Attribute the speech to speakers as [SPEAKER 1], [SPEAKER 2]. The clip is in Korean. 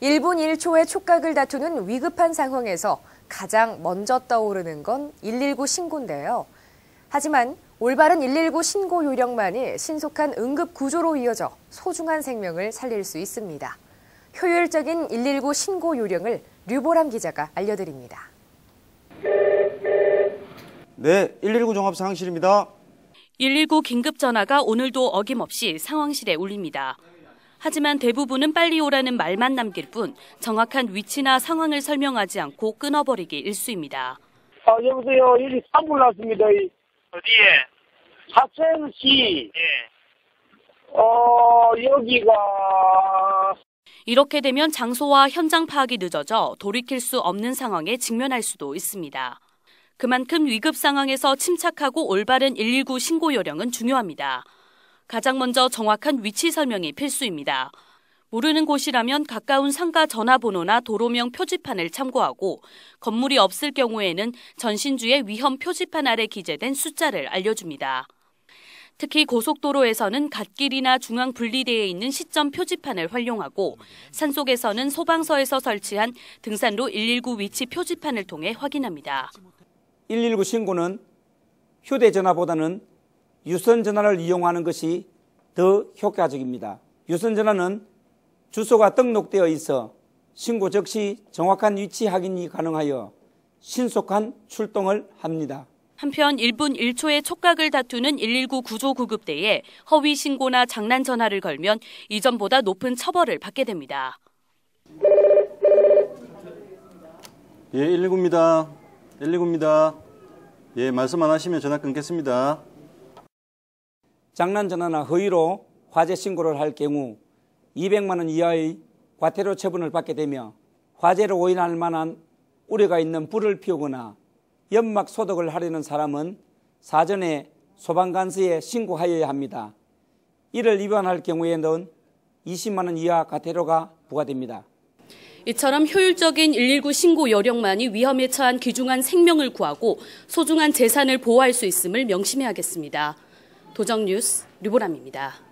[SPEAKER 1] 1분 1초의 촉각을 다투는 위급한 상황에서 가장 먼저 떠오르는 건 119 신고인데요. 하지만 올바른 119 신고 요령만이 신속한 응급 구조로 이어져 소중한 생명을 살릴 수 있습니다. 효율적인 119 신고 요령을 류보람 기자가 알려드립니다.
[SPEAKER 2] 네, 119 종합 상황실입니다.
[SPEAKER 3] 119 긴급 전화가 오늘도 어김없이 상황실에 울립니다. 하지만 대부분은 빨리 오라는 말만 남길 뿐 정확한 위치나 상황을 설명하지 않고 끊어버리기 일쑤입니다.
[SPEAKER 4] 아, 여보세요. 여기 산불 났습니다. 이
[SPEAKER 5] 어디에?
[SPEAKER 4] 하천시,
[SPEAKER 5] 예.
[SPEAKER 4] 어, 여기가,
[SPEAKER 3] 이렇게 되면 장소와 현장 파악이 늦어져 돌이킬 수 없는 상황에 직면할 수도 있습니다. 그만큼 위급 상황에서 침착하고 올바른 119 신고 요령은 중요합니다. 가장 먼저 정확한 위치 설명이 필수입니다. 모르는 곳이라면 가까운 상가 전화번호나 도로명 표지판을 참고하고 건물이 없을 경우에는 전신주의 위험 표지판 아래 기재된 숫자를 알려줍니다. 특히 고속도로에서는 갓길이나 중앙 분리대에 있는 시점 표지판을 활용하고 산속에서는 소방서에서 설치한 등산로 119 위치 표지판을 통해 확인합니다.
[SPEAKER 6] 119 신고는 휴대전화보다는 유선 전화를 이용하는 것이 더 효과적입니다. 유선 전화는 주소가 등록되어 있어 신고 즉시 정확한 위치 확인이 가능하여 신속한 출동을 합니다.
[SPEAKER 3] 한편 1분 1초의 촉각을 다투는 119 구조 구급대에 허위 신고나 장난 전화를 걸면 이전보다 높은 처벌을 받게 됩니다.
[SPEAKER 2] 예, 119입니다. 119입니다. 예, 말씀 안 하시면 전화 끊겠습니다.
[SPEAKER 6] 장난 전화나 허위로 화재 신고를 할 경우 200만 원 이하의 과태료 처분을 받게 되며 화재로 오인할 만한 우려가 있는 불을 피우거나 연막 소독을 하려는 사람은 사전에 소방관서에 신고하여야 합니다. 이를 위반할 경우에는 20만 원 이하 과태료가 부과됩니다.
[SPEAKER 3] 이처럼 효율적인 119 신고 요령만이 위험에 처한 귀중한 생명을 구하고 소중한 재산을 보호할 수 있음을 명심해야겠습니다. 도정 뉴스 류보람입니다.